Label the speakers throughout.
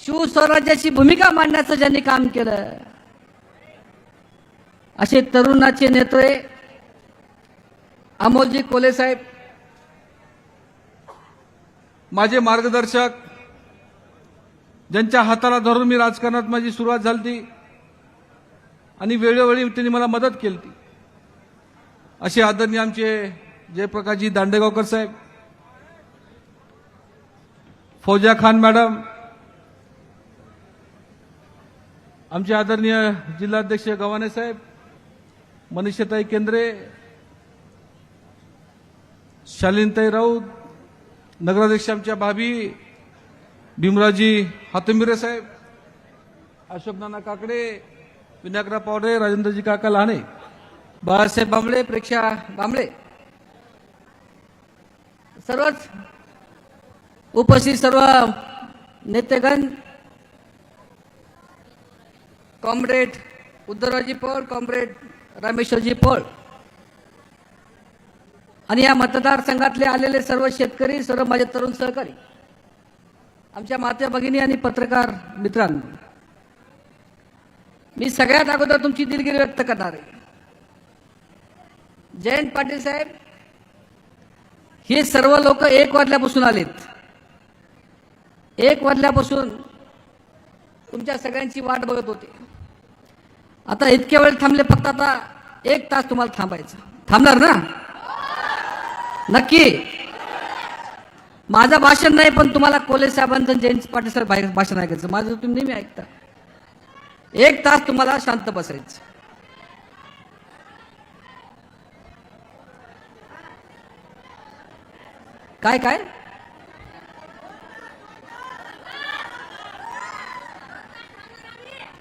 Speaker 1: शिवस्वराज्याची भूमिका मांडण्याचं ज्यांनी काम केलं असे तरुणाचे नेते अमोलजी कोले साहेब.
Speaker 2: माझे मार्गदर्शक ज्यांच्या हाताला धरून मी राजकारणात माझी सुरुवात झाली आणि वेळोवेळी त्यांनी मला मदत केली ती असे आदरणीय आमचे जयप्रकाशजी दांडेगावकर साहेब. फौजा खान मॅडम. आमचे आदरणीय जिल्हाध्यक्ष गव्हाणे साहेब मनीषताई केंद्रे शालीनताई राऊत नगराध्यक्ष आमच्या भाभी भीमराजी हातुंबिरे साहेब अशोक नाना काकडे विनायकराव पावडे राजेंद्रजी काका लहाणे
Speaker 1: बाळासाहेब बांबळे प्रेक्षा बांबळे. सर्वच उपस्थित सर्व नेतेगण कॉम्रेड उद्धवराजी पवार कॉम्रेड रामेश्वरजी पळ आणि या मतदारसंघातले आलेले सर्व शेतकरी सर्व माझे तरुण सहकारी आमच्या मात्या भगिनी आणि पत्रकार मित्रांनो मी सगळ्यात अगोदर तुमची दिलगिरी व्यक्त करणार आहे. जयंत पाटील साहेब हे सर्व लोक एक वाजल्यापासून आलेत. एक वाजल्यापासून तुमच्या सगळ्यांची वाट बघत होते. आता इतक्या वेळ थांबले फक्त आता एक तास तुम्हाला थांबायचं. थांबणार ना? नक्की. माझं भाषण नाही पण तुम्हाला कोले साहेबांचं जयंत पाटील साहेब भाषण ऐकायचं. माझं तुम्ही नेहमी ऐकता. एक तास तुम्हाला शांत बसायचं. काय काय?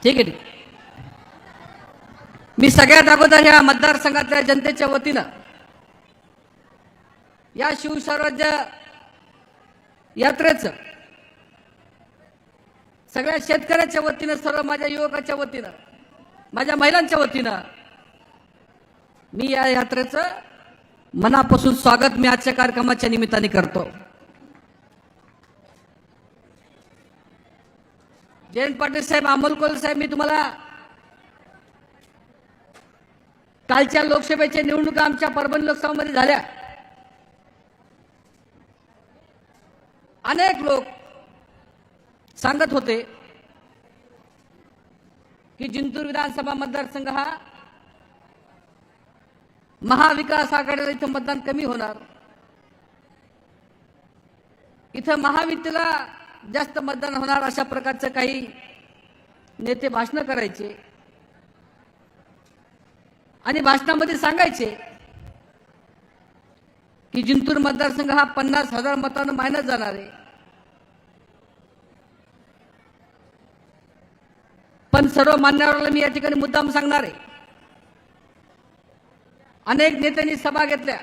Speaker 1: ठीक आहे ठीक मी सगळ्यात अगोदर ह्या मतदारसंघातल्या जनतेच्या वतीनं या शिवस्वराज्य यात्रेचं सगळ्या शेतकऱ्याच्या वतीनं सर्व माझ्या युवकाच्या वतीनं माझ्या महिलांच्या वतीनं मी या यात्रेचं मनापासून स्वागत मी आजच्या कार्यक्रमाच्या निमित्ताने करतो. जयंत पाटील साहेब अमोल कोल साहेब मी तुम्हाला कालच्या लोकसभेच्या निवडणुका आमच्या परभणी लोकसभामध्ये झाल्या. अनेक लोक सांगत होते की जिंतूर विधानसभा मतदारसंघ हा महाविकास आघाडीला इथं मतदान कमी होणार. इथं महाविद्याला जास्त मतदान होणार अशा प्रकारचं काही नेते भाषणं करायचे. आणि भाषणामध्ये सांगायचे की जिंतूर मतदारसंघ हा पन्नास हजार मतांना मायनस जाणार आहे. पण सर्व मान्यवराला मी या ठिकाणी मुद्दाम सांगणार आहे. अनेक नेत्यांनी सभा घेतल्या.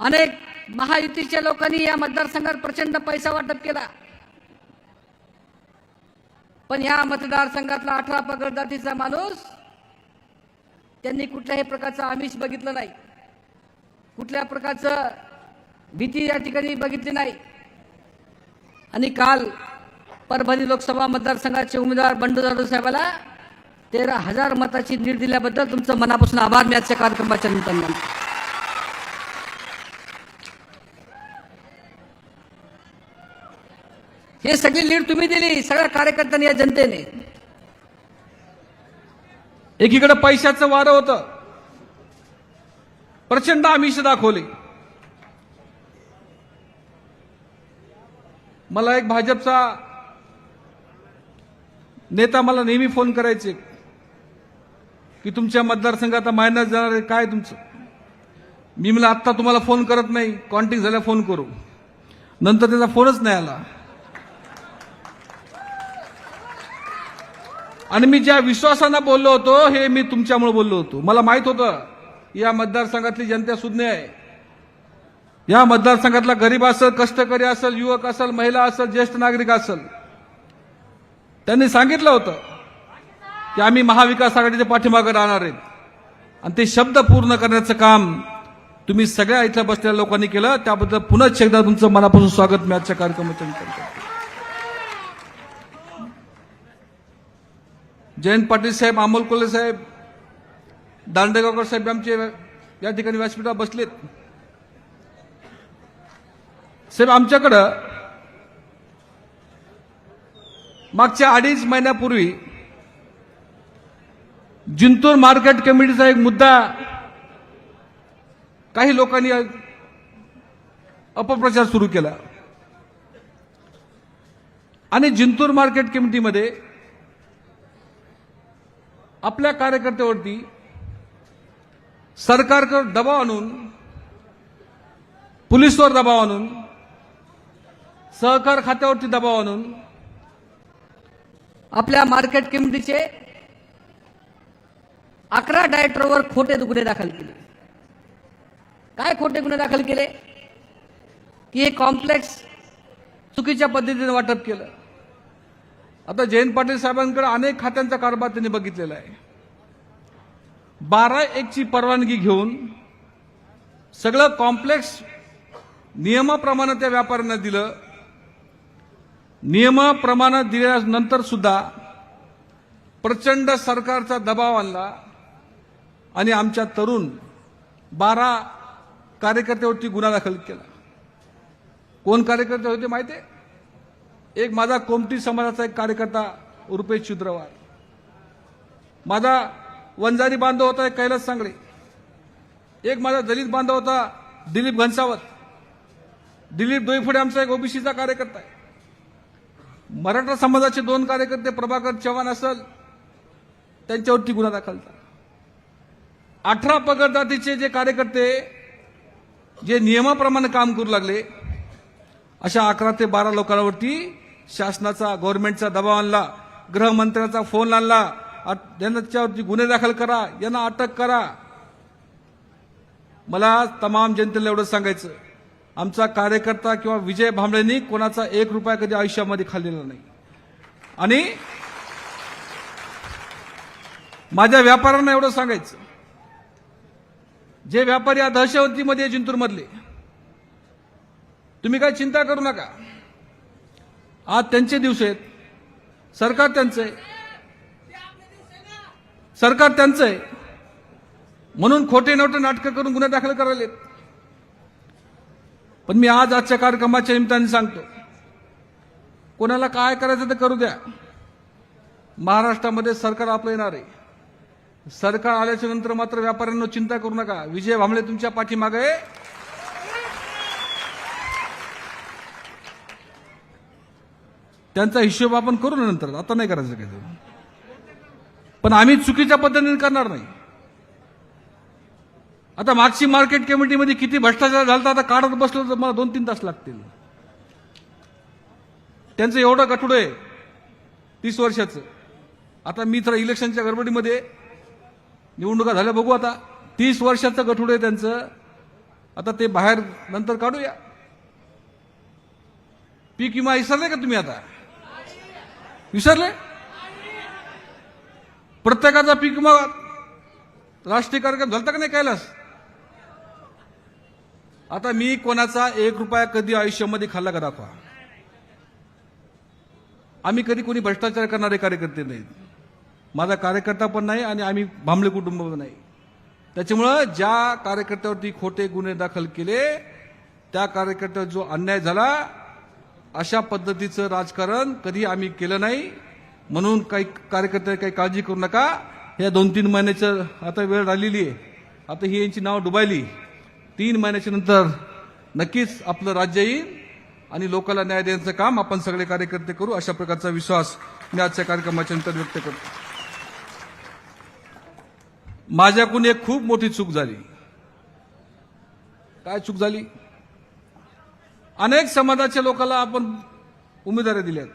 Speaker 1: अनेक महायुतीच्या लोकांनी या मतदारसंघात प्रचंड पैसा वाटप केला. पण या मतदारसंघातला अठरा पगड जातीचा माणूस त्यांनी कुठल्याही प्रकारचं आमिष बघितलं नाही. कुठल्या प्रकारचं भीती या ठिकाणी बघितली नाही. आणि काल परभणी लोकसभा मतदारसंघाचे उमेदवार बंडू जाधव साहेबाला तेरा हजार मताची लीड दिल्याबद्दल तुमचं मनापासून आभार. मी आजच्या कार्यक्रमाच्या निमित्ताने हे सगळी लीड तुम्ही दिली सगळ्या कार्यकर्त्यांनी या जनतेने.
Speaker 2: एकीकडे पैशाचं वारं होतं. प्रचंड आमिष दाखवले. मला एक भाजपचा नेता मला नेहमी फोन करायचे की तुमच्या मतदारसंघात मायनस जाणार आहे काय तुमचं? मी मला आत्ता तुम्हाला फोन करत नाही कॉन्टॅक्ट झाल्या फोन करू. नंतर त्याचा फोनच नाही आला. आणि मी ज्या विश्वासानं बोललो होतो हे मी तुमच्यामुळे बोललो होतो. मला माहीत होतं या मतदारसंघातली जनता सुज्ञ आहे. या मतदारसंघातला गरीब असेल कष्टकरी असेल युवक असेल महिला असेल ज्येष्ठ नागरिक असेल त्यांनी सांगितलं होतं की आम्ही महाविकास आघाडीच्या पाठीमागे राहणार आहेत. आणि ते शब्द पूर्ण करण्याचं काम तुम्ही सगळ्या इथल्या बसलेल्या लोकांनी केलं. त्याबद्दल पुन्हा एकदा तुमचं मनापासून स्वागत. मी आजच्या कार्यक्रमाच्या करतो. जयंत पाटील साहेब अमोल कोल्हे साहेब दांडेगावकर साहेब आमचे या ठिकाणी व्यासपीठावर बसलेत. साहेब आमच्याकडं मागच्या अडीच महिन्यापूर्वी जिंतूर मार्केट कमिटीचा एक मुद्दा काही लोकांनी अपप्रचार सुरू केला. आणि जिंतूर मार्केट कमिटीमध्ये आपल्या कार्यकर्त्यावरती सरकारकडे दबाव आणून पोलिसवर दबाव आणून सहकार खात्यावरती दबाव आणून
Speaker 1: आपल्या मार्केट किमतीचे अकरा डायरेक्टरवर खोटे गुन्हे दाखल केले. काय खोटे गुन्हे दाखल केले? की हे कॉम्प्लेक्स चुकीच्या पद्धतीने वाटप केलं.
Speaker 2: आता जयंत पाटील साहेबांकडे अनेक खात्यांचा कारभार त्यांनी बघितलेला आहे. बारा एकची परवानगी घेऊन सगळं कॉम्प्लेक्स नियमाप्रमाणे त्या व्यापाऱ्यांना दिलं. नियमाप्रमाणे दिल्यानंतर सुद्धा प्रचंड सरकारचा दबाव आणला आणि आमच्या तरुण बारा कार्यकर्त्यावरती गुन्हा दाखल केला. कोण कार्यकर्ते होते माहिती आहे? एक माझा कोमटी समाजाचा एक कार्यकर्ता रुपेश शुद्रवार माझा वंजारी बांधव होता एक कैलास सांगळे. एक माझा दलित बांधव होता दिलीप घनसावत. दिलीप दोईफोडे आमचा एक ओबीसीचा कार्यकर्ता आहे. मराठा समाजाचे दोन कार्यकर्ते प्रभाकर चव्हाण असल त्यांच्यावरती गुन्हा दाखल झाला. अठरा पगडदातीचे जे कार्यकर्ते जे नियमाप्रमाणे काम करू लागले अशा अकरा ते बारा लोकांवरती शासनाचा गव्हर्नमेंटचा दबाव आणला गृहमंत्र्याचा फोन आणला अट- यांच्यावरती गुन्हे दाखल करा यांना अटक करा. मला तमाम जनतेला एवढं सांगायचं. आमचा कार्यकर्ता किंवा विजय भांबळेंनी कोणाचा एक रुपया कधी आयुष्यामध्ये खाल्लेला नाही. आणि माझ्या व्यापाऱ्यांना एवढं सांगायचं. जे व्यापारी या दहशतवादीमध्ये जिंतूरमधले तुम्ही काय चिंता करू नका. आज त्यांचे दिवस आहेत. सरकार त्यांचं आहे. सरकार त्यांचं आहे. म्हणून खोटे नोटे नाटकं करून गुन्हे दाखल करायलेत. पण मी आज आजच्या कार्यक्रमाच्या निमित्ताने सांगतो कोणाला काय करायचं ते करू द्या. महाराष्ट्रामध्ये सरकार आपलं येणार आहे. सरकार आल्याच्यानंतर मात्र व्यापाऱ्यांना चिंता करू नका. विजय भांबळे तुमच्या पाठीमागे त्यांचा हिशोब आपण करू ना नंतर. आता नाही करायचं काही पण आम्ही चुकीच्या पद्धतीने करणार नाही. आता मागची मार्केट कमिटीमध्ये किती भ्रष्टाचार झाला आता काढत बसलो तर मला दोन तीन तास लागतील. त्यांचं एवढं गठुड आहे तीस वर्षाचं. आता मी तर इलेक्शनच्या गडबडीमध्ये निवडणुका झाल्या बघू आता. तीस वर्षाचं गठुड आहे त्यांचं. आता ते बाहेर नंतर काढूया. पीक विमा विसरले का तुम्ही आता? विसरले? प्रत्येकाचा पीक मग राष्ट्रीय कार्यक्रम झालता का नाही कैलास? आता मी कोणाचा एक रुपया कधी आयुष्यामध्ये खाल्ला का दाखवा? आम्ही कधी कोणी भ्रष्टाचार करणारे कार्यकर्ते नाहीत माझा कार्यकर्ता पण नाही आणि आम्ही भांबळे कुटुंब पण नाही. त्याच्यामुळं ज्या कार्यकर्त्यावरती खोटे गुन्हे दाखल केले त्या कार्यकर्त्यावर जो अन्याय झाला अशा पद्धतीचं राजकारण कधी आम्ही केलं नाही. म्हणून काही कार्यकर्ते काही काळजी करू नका. या दोन तीन महिन्याचं आता वेळ राहिलेली आहे. आता ही यांची नाव डुबायली. तीन महिन्याच्या नंतर नक्कीच आपलं राज्य येईल आणि लोकांना न्याय देण्याचं काम आपण सगळे कार्यकर्ते करू अशा प्रकारचा विश्वास मी आजच्या कार्यक्रमाच्या नंतर व्यक्त करतो. माझ्याकडून एक खूप मोठी चूक झाली. काय चूक झाली? अनेक समाजाच्या लोकांना आपण उमेदवारी दिल्यात.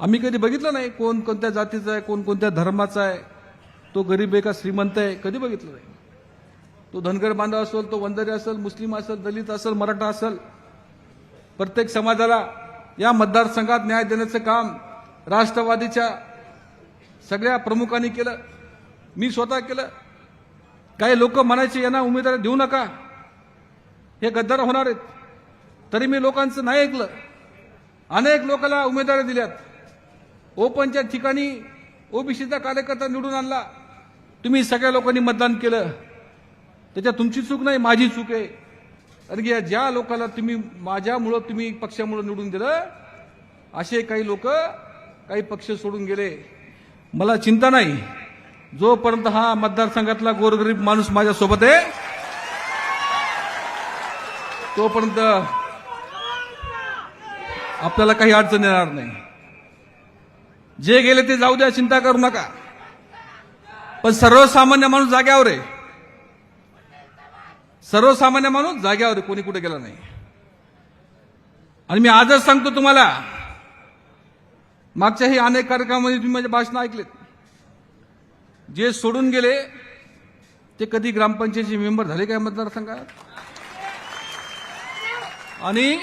Speaker 2: आम्ही कधी बघितलं नाही कोण कोणत्या जातीचा आहे कोण कोणत्या धर्माचा आहे. तो गरीब आहे का श्रीमंत आहे कधी बघितलं नाही. तो धनगर बांधव असेल तो वंजारी असेल मुस्लिम असेल दलित असेल मराठा असेल. प्रत्येक समाजाला या मतदारसंघात न्याय देण्याचं काम राष्ट्रवादीच्या सगळ्या प्रमुखांनी केलं. मी स्वतः केलं. काही लोक म्हणायचे यांना उमेदवारी देऊ नका. हे गद्दार होणार आहेत. तरी मी लोकांचं नाही ऐकलं. अनेक लोकांना उमेदवारी दिल्यात. ओपनच्या ठिकाणी ओबीसीचा कार्यकर्ता निवडून आणला. तुम्ही सगळ्या लोकांनी मतदान केलं. त्याच्यात तुमची चूक नाही माझी चूक आहे. कारण की ज्या लोकांना तुम्ही माझ्यामुळं तुम्ही पक्षामुळं निवडून दिलं असे काही लोक काही पक्ष सोडून गेले. मला चिंता नाही. जोपर्यंत हा मतदारसंघातला गोरगरीब माणूस माझ्यासोबत आहे तोपर्यंत आपल्याला काही अडचण येणार नाही. जे गेले ते जाऊ द्या चिंता करू नका. पण सर्वसामान्य माणूस जाग्यावर आहे. सर्वसामान्य माणूस जाग्यावर आहे कोणी कुठे गेला नाही. आणि मी आजच सांगतो तुम्हाला मागच्याही अनेक कार्यक्रमामध्ये तुम्ही माझे भाषण ऐकलेत. जे सोडून गेले ते कधी ग्रामपंचायतीचे मेंबर झाले काय मतदारसंघात? आणि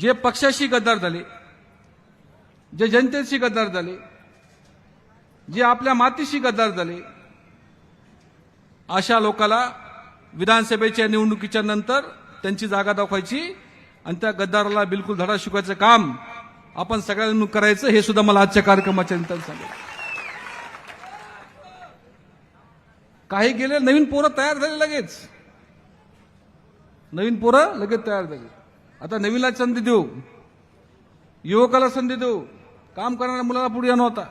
Speaker 2: जे पक्षाशी गद्दार झाले जे जनतेशी गद्दार झाले जे आपल्या मातीशी गद्दार झाले अशा लोकाला विधानसभेच्या निवडणुकीच्या नंतर त्यांची जागा दाखवायची आणि त्या गद्दाराला बिलकुल धडा शिकवायचं काम आपण सगळ्यांनी करायचं हे सुद्धा मला आजच्या कार्यक्रमाच्या नंतर सांगितलं काही गेले नवीन पोरं तयार झाले लगेच. नवीन पोरं लगेच तयार झाली. आता नवीनला संधी देऊ. युवकाला संधी देऊ. काम करणाऱ्या मुलाला पुढे आणू होता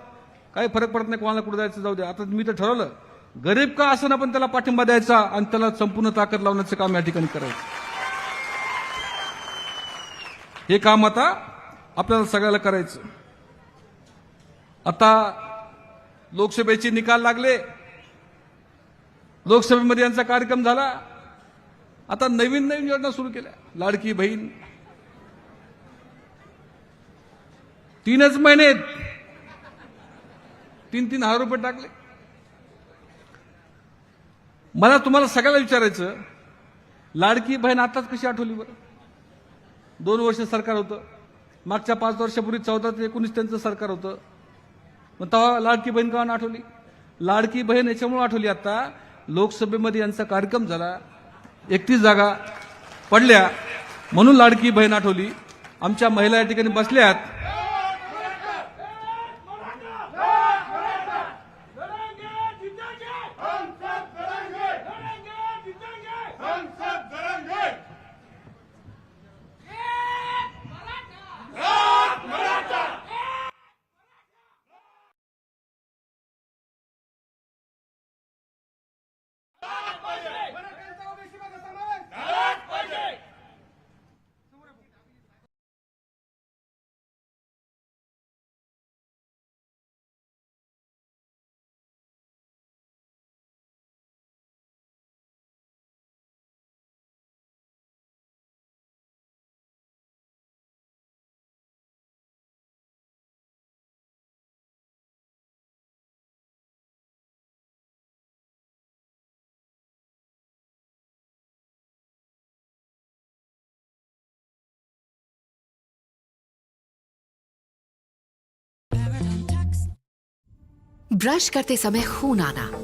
Speaker 2: काही फरक पडत नाही कोणाला कुठे जायचं जाऊ दे. आता मी तर ठरवलं गरीब का असं पण त्याला पाठिंबा द्यायचा आणि त्याला संपूर्ण ताकद लावण्याचं काम या ठिकाणी करायचं. हे काम आता आपल्याला सगळ्याला करायचं. आता लोकसभेचे निकाल लागले. लोकसभेमध्ये यांचा कार्यक्रम झाला. आता नवीन नवीन योजना सुरू केल्या. लाडकी बहीण. तीनच महिने तीन तीन हजार रुपये टाकले. मला तुम्हाला सगळ्याला विचारायचं लाडकी बहीण आताच कशी आठवली बरं? दोन वर्ष सरकार होतं. मागच्या पाच वर्षापूर्वी चौदा ते एकोणीस त्यांचं सरकार होतं. मग तेव्हा लाडकी बहीण का आठवली? लाडकी बहीण याच्यामुळे आठवली आता. लोकसभेमध्ये यांचा कार्यक्रम झाला. एकतीस जागा पडल्या म्हणून लाडकी बहीण आठवली. आमच्या महिला या ठिकाणी बसल्यात
Speaker 3: ब्रश करते समय खून आना।